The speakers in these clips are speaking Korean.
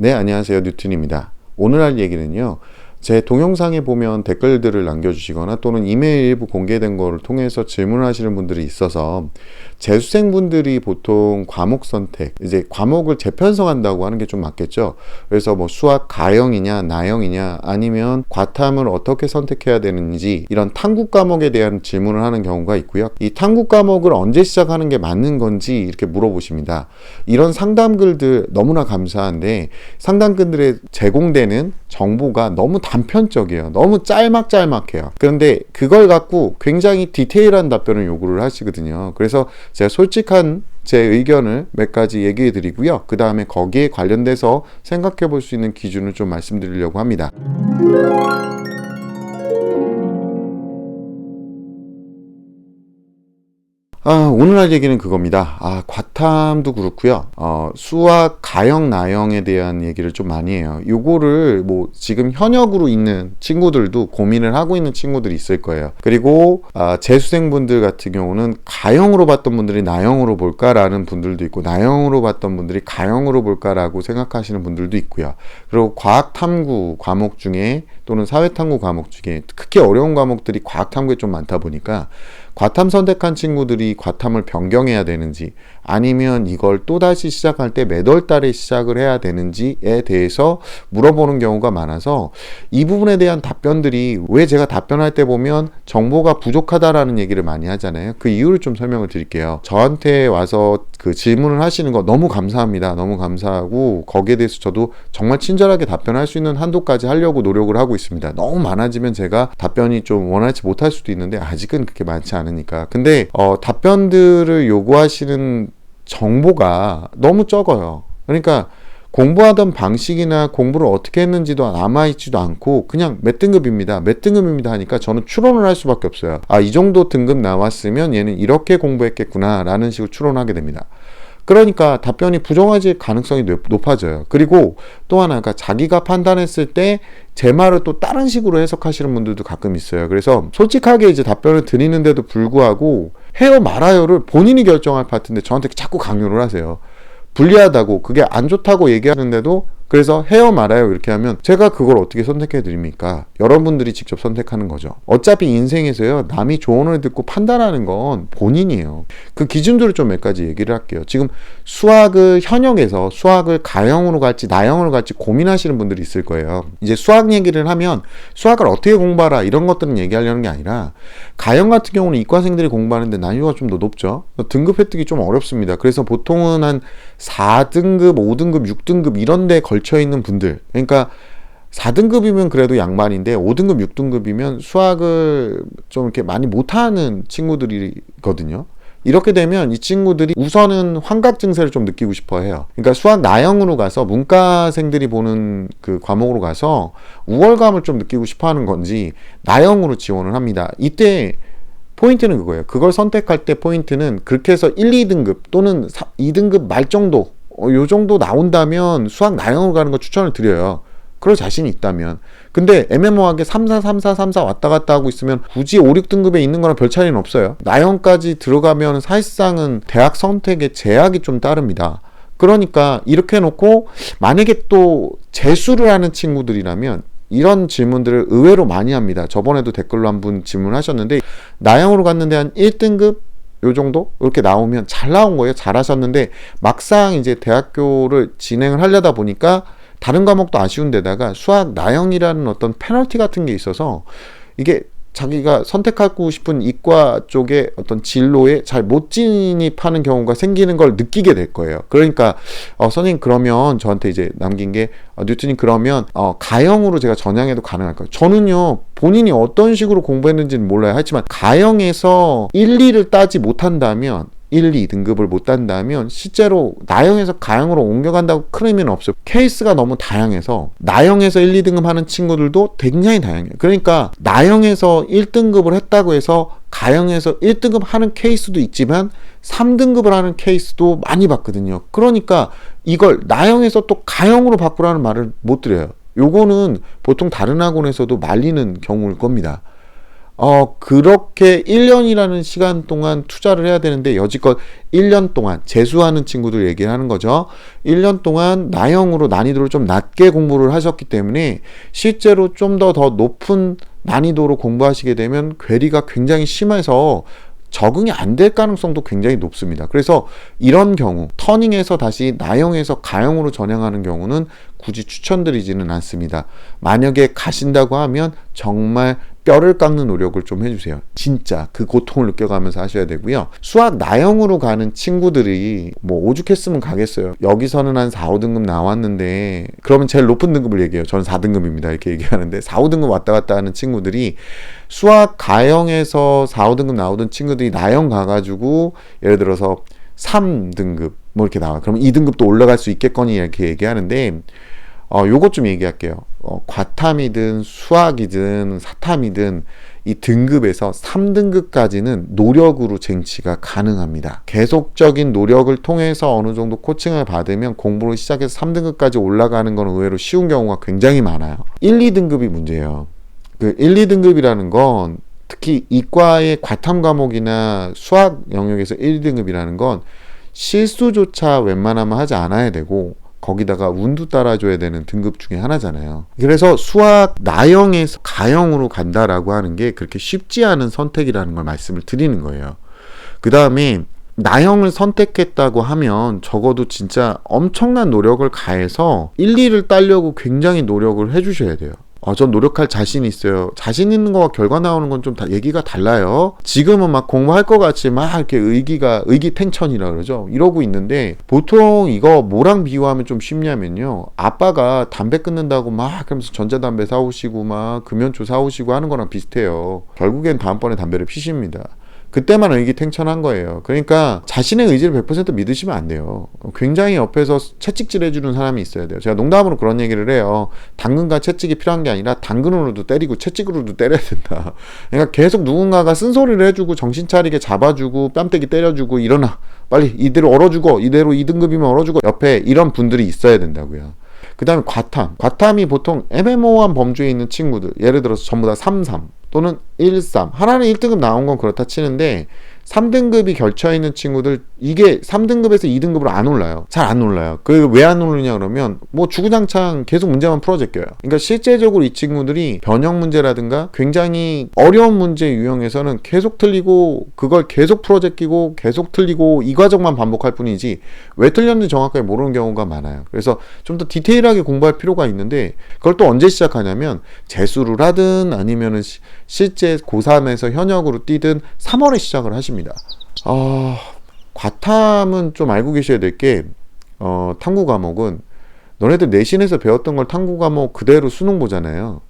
네, 안녕하세요. 뉴튼입니다. 오늘 할 얘기는요. 제 동영상에 보면 댓글들을 남겨주시거나 또는 이메일 일부 공개된 거를 통해서 질문하시는 분들이 있어서 재수생분들이 보통 과목 선택, 이제 과목을 재편성한다고 하는 게 좀 맞겠죠. 그래서 뭐 수학 가형이냐, 나형이냐, 아니면 과탐을 어떻게 선택해야 되는지 이런 탐구 과목에 대한 질문을 하는 경우가 있고요. 이 탐구 과목을 언제 시작하는 게 맞는 건지 이렇게 물어보십니다. 이런 상담글들 너무나 감사한데 상담글들에 제공되는 정보가 너무 단편적이에요. 너무 짤막짤막해요. 그런데 그걸 갖고 굉장히 디테일한 답변을 요구를 하시거든요. 그래서 제가 솔직한 제 의견을 몇 가지 얘기해 드리고요. 그 다음에 거기에 관련돼서 생각해 볼 수 있는 기준을 좀 말씀드리려고 합니다. 아, 오늘 할 얘기는 그겁니다. 아, 과탐도 그렇고요. 어, 수학 가형 나형에 대한 얘기를 좀 많이 해요. 요거를 뭐 지금 현역으로 있는 친구들도 고민을 하고 있는 친구들이 있을 거예요. 그리고 아, 재수생분들 같은 경우는 가형으로 봤던 분들이 나형으로 볼까라는 분들도 있고 나형으로 봤던 분들이 가형으로 볼까라고 생각하시는 분들도 있고요. 그리고 과학 탐구 과목 중에 또는 사회 탐구 과목 중에 특히 어려운 과목들이 과학 탐구에 좀 많다 보니까 과탐 선택한 친구들이 과탐을 변경해야 되는지 아니면 이걸 또다시 시작할 때몇월 달에 시작을 해야 되는지에 대해서 물어보는 경우가 많아서 이 부분에 대한 답변들이 왜 제가 답변할 때 보면 정보가 부족하다라는 얘기를 많이 하잖아요. 그 이유를 좀 설명을 드릴게요. 저한테 와서 그 질문을 하시는 거 너무 감사합니다. 너무 감사하고 거기에 대해서 저도 정말 친절하게 답변할 수 있는 한도까지 하려고 노력을 하고 있습니다. 너무 많아지면 제가 답변이 좀 원하지 못할 수도 있는데 아직은 그렇게 많지 않으니까. 근데 어, 답변들을 요구하시는 정보가 너무 적어요. 그러니까 공부하던 방식이나 공부를 어떻게 했는지도 남아있지도 않고 그냥 몇 등급입니다. 몇 등급입니다 하니까 저는 추론을 할 수밖에 없어요. 아, 이 정도 등급 나왔으면 얘는 이렇게 공부했겠구나 라는 식으로 추론하게 됩니다. 그러니까 답변이 부정해질 가능성이 높아져요. 그리고 또 하나가 자기가 판단했을 때 제 말을 또 다른 식으로 해석하시는 분들도 가끔 있어요. 그래서 솔직하게 이제 답변을 드리는데도 불구하고 해요 말아요를 본인이 결정할 파트인데 저한테 자꾸 강요를 하세요. 불리하다고 그게 안 좋다고 얘기하는데도 그래서 헤어 말아요 이렇게 하면 제가 그걸 어떻게 선택해 드립니까? 여러분들이 직접 선택하는 거죠. 어차피 인생에서요 남이 조언을 듣고 판단하는 건 본인이에요. 그 기준들을 좀 몇 가지 얘기를 할게요. 지금 수학을 현역에서 수학을 가형으로 갈지 나형으로 갈지 고민하시는 분들이 있을 거예요. 이제 수학 얘기를 하면 수학을 어떻게 공부하라 이런 것들은 얘기하려는 게 아니라 가형 같은 경우는 이과생들이 공부하는데 난이도가 좀 더 높죠. 등급 획득이 좀 어렵습니다. 그래서 보통은 한 4등급, 5등급, 6등급 이런 데 걸쳐 있는 분들. 그러니까 4등급이면 그래도 양반인데 5등급, 6등급이면 수학을 좀 이렇게 많이 못하는 친구들이거든요. 이렇게 되면 이 친구들이 우선은 환각 증세를 좀 느끼고 싶어 해요. 그러니까 수학 나형으로 가서 문과생들이 보는 그 과목으로 가서 우월감을 좀 느끼고 싶어 하는 건지 나형으로 지원을 합니다. 이때 포인트는 그거예요. 그걸 선택할 때 포인트는 그렇게 해서 1, 2등급 또는 2등급 말 정도, 어, 요 정도 나온다면 수학 나형으로 가는 거 추천을 드려요. 그럴 자신이 있다면. 근데 애매모호하게 3, 4, 3, 4, 3, 4 왔다 갔다 하고 있으면 굳이 5, 6등급에 있는 거랑 별 차이는 없어요. 나형까지 들어가면 사실상은 대학 선택에 제약이 좀 따릅니다. 그러니까 이렇게 해놓고 만약에 또 재수를 하는 친구들이라면 이런 질문들을 의외로 많이 합니다. 저번에도 댓글로 한 분 질문하셨는데 나영으로 갔는데 한 1등급 요 정도 이렇게 나오면 잘 나온 거예요. 잘 하셨는데 막상 이제 대학교를 진행을 하려다 보니까 다른 과목도 아쉬운 데다가 수학 나영이라는 어떤 페널티 같은 게 있어서 이게 자기가 선택하고 싶은 이과 쪽의 어떤 진로에 잘 못 진입하는 경우가 생기는 걸 느끼게 될 거예요. 그러니까 어, 선생님 그러면 저한테 이제 남긴 게 어, 뉴튼이 그러면 어, 가형으로 제가 전향해도 가능할까요? 저는요 본인이 어떤 식으로 공부했는지는 몰라요. 하지만 가형에서 1, 2를 따지 못한다면 1, 2 등급을 못 단다면 실제로 나형에서 가형으로 옮겨간다고 큰 의미는 없어요. 케이스가 너무 다양해서 나형에서 1, 2등급 하는 친구들도 굉장히 다양해요. 그러니까 나형에서 1등급을 했다고 해서 가형에서 1등급 하는 케이스도 있지만 3등급을 하는 케이스도 많이 봤거든요. 그러니까 이걸 나형에서 또 가형으로 바꾸라는 말을 못 드려요. 요거는 보통 다른 학원에서도 말리는 경우일 겁니다. 어, 그렇게 1년이라는 시간 동안 투자를 해야 되는데 여지껏 1년 동안 재수하는 친구들 얘기를 하는 거죠. 1년 동안 나형으로 난이도를 좀 낮게 공부를 하셨기 때문에 실제로 좀 더 더 높은 난이도로 공부하시게 되면 괴리가 굉장히 심해서 적응이 안 될 가능성도 굉장히 높습니다. 그래서 이런 경우 터닝에서 다시 나형에서 가형으로 전향하는 경우는 굳이 추천드리지는 않습니다. 만약에 가신다고 하면 정말 뼈를 깎는 노력을 좀 해주세요. 진짜 그 고통을 느껴가면서 하셔야 되고요. 수학 나형으로 가는 친구들이 뭐 오죽했으면 가겠어요. 여기서는 한 4, 5등급 나왔는데 그러면 제일 높은 등급을 얘기해요. 저는 4등급입니다. 이렇게 얘기하는데 4, 5등급 왔다 갔다 하는 친구들이 수학 가형에서 4, 5등급 나오던 친구들이 나형 가가지고 예를 들어서 3등급 뭐 이렇게 나와. 그럼 2등급도 올라갈 수 있겠거니 이렇게 얘기하는데 어, 요것 좀 얘기할게요. 어, 과탐이든 수학이든 사탐이든 이 등급에서 3등급까지는 노력으로 쟁취가 가능합니다. 계속적인 노력을 통해서 어느 정도 코칭을 받으면 공부를 시작해서 3등급까지 올라가는 건 의외로 쉬운 경우가 굉장히 많아요. 1, 2등급이 문제예요. 그 1, 2등급이라는 건 특히 이과의 과탐 과목이나 수학 영역에서 1, 2등급이라는 건 실수조차 웬만하면 하지 않아야 되고 거기다가 운도 따라줘야 되는 등급 중에 하나잖아요. 그래서 수학 나형에서 가형으로 간다라고 하는 게 그렇게 쉽지 않은 선택이라는 걸 말씀을 드리는 거예요. 그 다음에 나형을 선택했다고 하면 적어도 진짜 엄청난 노력을 가해서 1, 2를 따려고 굉장히 노력을 해주셔야 돼요. 어, 전 노력할 자신 있어요. 자신 있는 거와 결과 나오는 건좀 얘기가 달라요. 지금은 막 공부할 것 같이 막 이렇게 의기가, 의기탱천이라 그러죠. 이러고 있는데 보통 이거 뭐랑 비유하면 좀 쉽냐면요. 아빠가 담배 끊는다고 막 그러면서 전자담배 사오시고 막 금연초 사오시고 하는 거랑 비슷해요. 결국엔 다음번에 담배를 피십니다. 그때만 의기탱천한 거예요. 그러니까 자신의 의지를 100% 믿으시면 안 돼요. 굉장히 옆에서 채찍질 해주는 사람이 있어야 돼요. 제가 농담으로 그런 얘기를 해요. 당근과 채찍이 필요한 게 아니라 당근으로도 때리고 채찍으로도 때려야 된다. 그러니까 계속 누군가가 쓴소리를 해주고 정신 차리게 잡아주고 뺨때기 때려주고 일어나. 빨리 이대로 얼어주고 이대로 2등급이면 얼어주고 옆에 이런 분들이 있어야 된다고요. 그 다음에 과탐. 과탐이 보통 애매모호한 범주에 있는 친구들. 예를 들어서 전부 다 33. 또는 1, 3. 하나는 1등급 나온 건 그렇다 치는데 3등급이 겹쳐 있는 친구들 이게 3등급에서 2등급으로 안 올라요. 잘 안 올라요. 그 왜 안 오르냐 그러면 뭐 주구장창 계속 문제만 풀어 제껴요. 그러니까 실제적으로 이 친구들이 변형 문제라든가 굉장히 어려운 문제 유형에서는 계속 틀리고 그걸 계속 풀어 제끼고 계속 틀리고 이 과정만 반복할 뿐이지 왜 틀렸는지 정확하게 모르는 경우가 많아요. 그래서 좀 더 디테일하게 공부할 필요가 있는데 그걸 또 언제 시작하냐면 재수를 하든 아니면은 시, 실제 고3에서 현역으로 뛰든 3월에 시작을 하십니다. 아, 과탐은 좀 알고 계셔야 될 게, 어, 탐구 과목은 너네들 내신에서 배웠던 걸 탐구 과목 그대로 수능 보잖아요.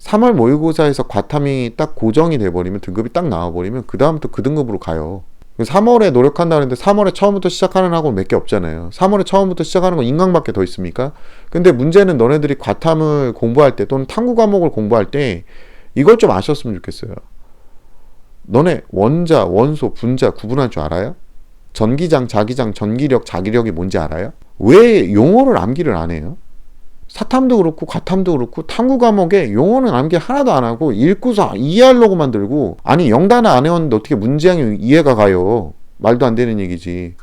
3월 모의고사에서 과탐이 딱 고정이 돼버리면 등급이 딱 나와버리면 그 다음부터 그 등급으로 가요. 3월에 노력한다 는데 3월에 처음부터 시작하는 학원 몇 개 없잖아요. 3월에 처음부터 시작하는 건 인강밖에 더 있습니까? 근데 문제는 너네들이 과탐을 공부할 때 또는 탐구 과목을 공부할 때 이걸 좀 아셨으면 좋겠어요. 너네 원자, 원소, 분자 구분할 줄 알아요? 전기장, 자기장, 전기력, 자기력이 뭔지 알아요? 왜 용어를 암기를 안 해요? 사탐도 그렇고 과탐도 그렇고 탐구 과목에 용어는 암기 하나도 안 하고 읽고서 이해하려고 만들고 아니 영단어 안 해왔는데 어떻게 문제양이 이해가 가요? 말도 안 되는 얘기지.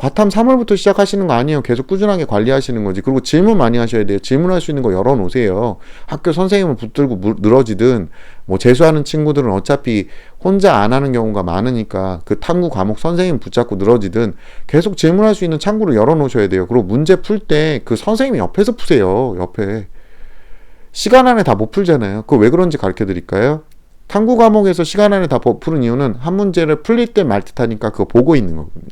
과탐 3월부터 시작하시는 거 아니에요. 계속 꾸준하게 관리하시는 거지. 그리고 질문 많이 하셔야 돼요. 질문할 수 있는 거 열어놓으세요. 학교 선생님을 붙들고 늘어지든 뭐 재수하는 친구들은 어차피 혼자 안 하는 경우가 많으니까 그 탐구 과목 선생님 붙잡고 늘어지든 계속 질문할 수 있는 창구를 열어놓으셔야 돼요. 그리고 문제 풀 때 그 선생님이 옆에서 푸세요. 옆에. 시간 안에 다 못 풀잖아요. 그거 왜 그런지 가르쳐 드릴까요? 탐구 과목에서 시간 안에 다 푸는 이유는 한 문제를 풀릴 때 말 듯하니까 그거 보고 있는 거거든요.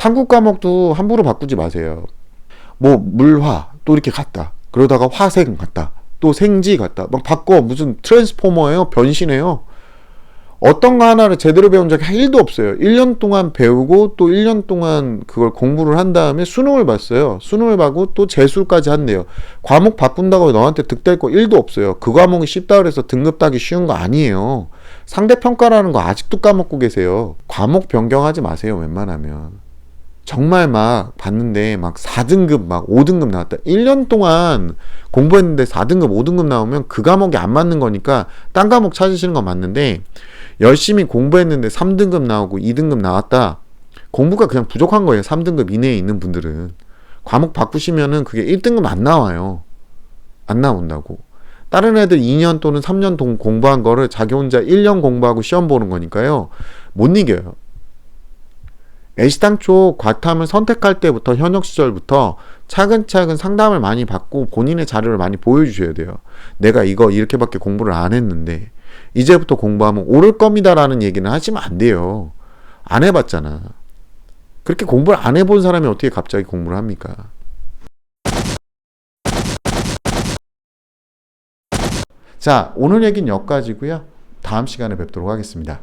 탐구 과목도 함부로 바꾸지 마세요. 뭐 물화 또 이렇게 갔다. 그러다가 화생 갔다. 또 생지 갔다. 막 바꿔 무슨 트랜스포머예요? 변신해요? 어떤 거 하나를 제대로 배운 적이 1도 없어요. 1년 동안 배우고 또 1년 동안 그걸 공부를 한 다음에 수능을 봤어요. 수능을 봐고 또 재수까지 한대요. 과목 바꾼다고 너한테 득될 거 1도 없어요. 그 과목이 쉽다 그래서 등급 따기 쉬운 거 아니에요. 상대평가라는 거 아직도 까먹고 계세요. 과목 변경하지 마세요. 웬만하면. 정말 막 봤는데 막 4등급 막 5등급 나왔다. 1년 동안 공부했는데 4등급, 5등급 나오면 그 과목이 안 맞는 거니까 딴 과목 찾으시는 건 맞는데 열심히 공부했는데 3등급 나오고 2등급 나왔다. 공부가 그냥 부족한 거예요. 3등급 이내에 있는 분들은. 과목 바꾸시면은 그게 1등급 안 나와요. 안 나온다고. 다른 애들 2년 또는 3년 동 공부한 거를 자기 혼자 1년 공부하고 시험 보는 거니까요. 못 이겨요. 애시당 초 과탐을 선택할 때부터 현역 시절부터 차근차근 상담을 많이 받고 본인의 자료를 많이 보여주셔야 돼요. 내가 이거 이렇게밖에 공부를 안 했는데 이제부터 공부하면 오를 겁니다라는 얘기는 하시면 안 돼요. 안 해봤잖아. 그렇게 공부를 안 해본 사람이 어떻게 갑자기 공부를 합니까? 자, 오늘 얘기는 여기까지고요. 다음 시간에 뵙도록 하겠습니다.